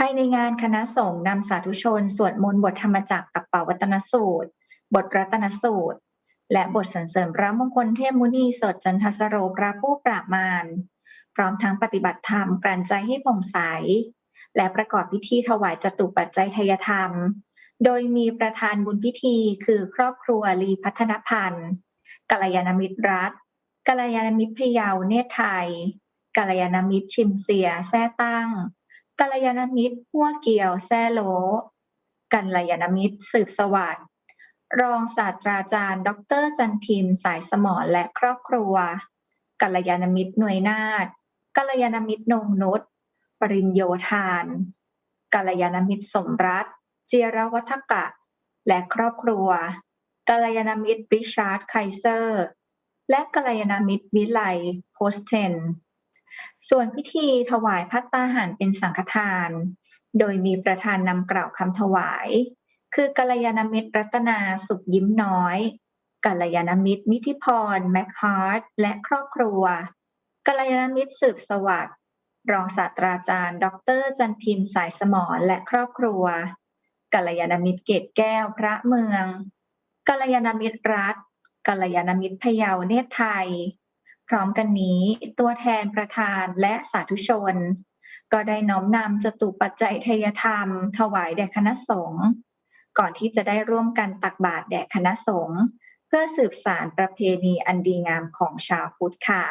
ภายในงานคณะสงฆ์นำสาธุชน สวดมนต์บทธรรมจักรกับเป่าวัตนสูตร บทรัตนสูตร และบทสรรเสริญพระมงคลเทพมุนีสดจันทสโรพระผู้ปราบมารพร้อมทั้งปฏิบัติธรรมกลั่นใจให้ผ่องใส และประกอบพิธีถวายจตุปัจจัยทยธรรม โดยมีประธานบุญพิธีคือครอบครัวลีพัฒนพันธ์กัลยาณมิตรรัฐกัลยาณมิตรพยาเนตรไทยกัลยาณมิตรชิมเสียแซ่ตั้ง กัลยาณมิตรหัวเกี่ยวแซ่โลกัลยาณมิตรสืบสวัสดิ์รองศาสตราจารย์ ดร จันทิมสายสมรและครอบครัว กัลยาณมิตรหน่วยนาฏกัลยาณมิตรนงนุชปริญโยทานกัลยาณมิตรสมรัตเจีรวัฒกะ และครอบครัวกัลยาณมิตรริชาร์ดไคเซอร์ และกัลยาณมิตรวิไลโพสเทน ส่วนพิธีถวายพัตตาหารเป็นสังฆทาน โดยมีประธานนำกล่าวคำถวาย คือกัลยาณมิตรรัตนาสุขยิ้มน้อยกัลยาณมิตรนิธิพร แมคฮาร์ดและครอบครัวกัลยาณมิตรสืบสวัสดิ์รองศาสตราจารย์ ดร จันพิมพ์สายสมรและครอบครัวกัลยาณมิตรเกตแก้วพระเมืองกัลยาณมิตรรัฐกัลยาณมิตรพยาวเนตรไทย พร้อมกันนี้ตัวแทนประธานและสาธุชน ก็ได้น้อมนำจตุปัจจัยทยธรรม ถวายแด่คณะสงฆ์ก่อนที่จะได้ร่วมกันตักบาตรแด่คณะสงฆ์เพื่อสืบสารประเพณีอันดีงามของชาวพุทธค่ะ